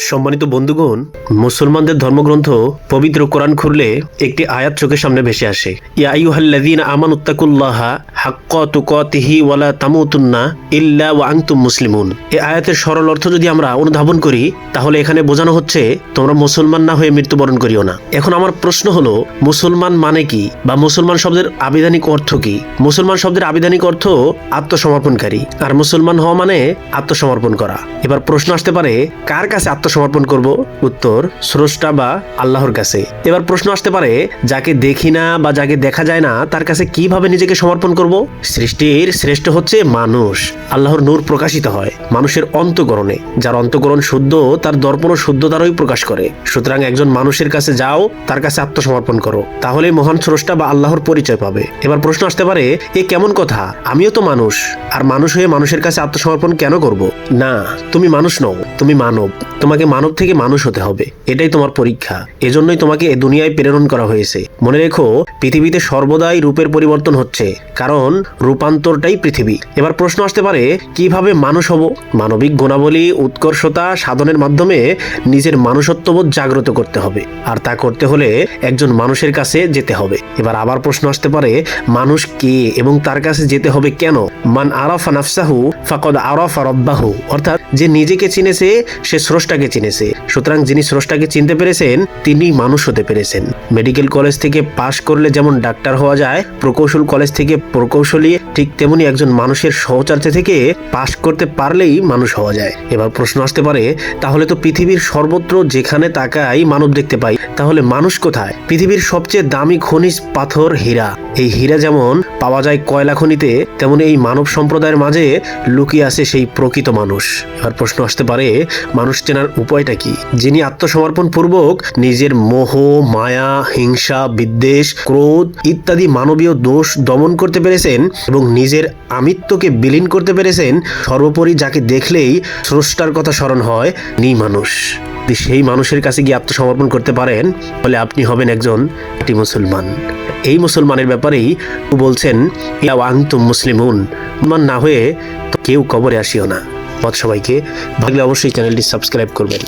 সম্মানিত বন্ধুগণ, মুসলমানদের ধর্মগ্রন্থ পবিত্র কোরআন খুললে একটি আয়াত চোখের সামনে ভেসে আসে। মুসলিমুন। আয়াতের সরল অর্থ যদি আমরা অনুধাবন করি, তাহলে এখানে বোঝানো হচ্ছে তোমরা মুসলমান না হয়ে মৃত্যুবরণ করিও না। এখন আমার প্রশ্ন হলো, মুসলমান মানে কি? বা মুসলমান শব্দের আবিধানিক অর্থ কি? মুসলমান শব্দের আবিধানিক অর্থ আত্মসমর্পণকারী। আর মুসলমান হওয়া মানে আত্মসমর্পণ করা। এবার প্রশ্ন আসতে পারে, কার কাছে আত্মসমর্পণ করব উত্তর, স্রষ্টা বা আল্লাহর কাছে। এবার প্রশ্ন আসতে পারে, যাকে দেখি না বা যাকে দেখা যায় না, তার কাছে কীভাবে নিজেকে সমর্পণ করব? সৃষ্টির শ্রেষ্ঠ হচ্ছে মানুষ। আল্লাহর নূর প্রকাশিত হয় মানুষের অন্তকরণে। যার অন্তকরণ শুদ্ধ, তার দর্পণ শুদ্ধতারই প্রকাশ করে। সুতরাং একজন মানুষের কাছে যাও, তার কাছে আত্মসমর্পণ করো। তাহলে মহান স্রষ্টা বা আল্লাহর পরিচয় পাবে। এবার প্রশ্ন আসতে পারে, এ কেমন কথা? আমিও তো মানুষ। আর মানুষ হয়ে মানুষের কাছে আত্মসমর্পণ কেন করব? না, তুমি মানুষ নও, তুমি মানব। তোমাকে মানব থেকে মানুষ হতে হবে। এটাই তোমার পরীক্ষা। এজন্যই তোমাকে এ দুনিয়ায় প্রেরণ করা হয়েছে। মনে রেখো, পৃথিবীতে সর্বদাই রূপের পরিবর্তন হচ্ছে। কারণ রূপান্তরটাই পৃথিবী। এবার প্রশ্ন আসতে পারে, কীভাবে মানুষ হব? মানবিক গুণাবলী, উৎকর্ষতা, সাধনের মাধ্যমে নিজের মানুষত্ববোধ জাগ্রত করতে হবে। আর তা করতে হলে একজন মানুষের কাছে যেতে হবে। এবার আবার প্রশ্ন আসতে পারে, মানুষ কে এবং তার কাছে যেতে হবে কেন? মান আরাফা নাফসাহু ফাকদ আরাফা রব্বাহু। অর্থাৎ যে নিজেকে চিনেছে, সে স্রষ্টাকে চিনেছে। সুতরাং যিনি স্রষ্টাকে চিনতে পেরেছেন, তিনি মানুষ হতে পেরেছেন। মেডিকেল কলেজ থেকে পাশ করলে যেমন ডাক্তার হওয়া যায়, প্রকৌশল কলেজ থেকে প্রকৌশলী ঠিক তেমনি একজন মানুষের সহচার্য থেকে পাশ করতে পারলেই মানুষ হওয়া যায়। এবার প্রশ্ন আসতে পারে, তাহলে তো পৃথিবীর সর্বত্র যেখানে তাকাই মানব দেখতে পাই, তাহলে মানুষ কোথায়? পৃথিবীর সবচেয়ে দামি খনিজ পাথর হীরা। এই হীরা যেমন পাওয়া যায় কয়লা খনিতে, তেমন এই মানব সম্প্রদায়ের মাঝে লুকিয়ে আছে সেই প্রকৃত মানুষ। এবার প্রশ্ন আসতে পারে, মানুষ চেনার উপায়টা কি? যিনি আত্মসমর্পণ পূর্বক নিজের মোহ, মায়া, হিংসা, বিদ্বেষ, ক্রোধ ইত্যাদি মানবীয় দোষ দমন করতে পেরেছেন এবং নিজের আমিত্বকে বিলীন করতে পেরেছেন, সর্বোপরি যাকে দেখলেই স্রষ্টার কথা স্মরণ হয় নি মানুষ। সেই মানুষের কাছে গিয়ে আত্মসমর্পণ করতে পারেন, তাহলে আপনি হবেন একজন একটি মুসলমান। এই মুসলমানের ব্যাপারেই বলছেন ইয়া আংতুম মুসলিমুন। মুসলমান না হয়ে কেউ কবরে আসিও না। মত সবাইকে। ভাগলে অবশ্যই চ্যানেলটি সাবস্ক্রাইব করবেন।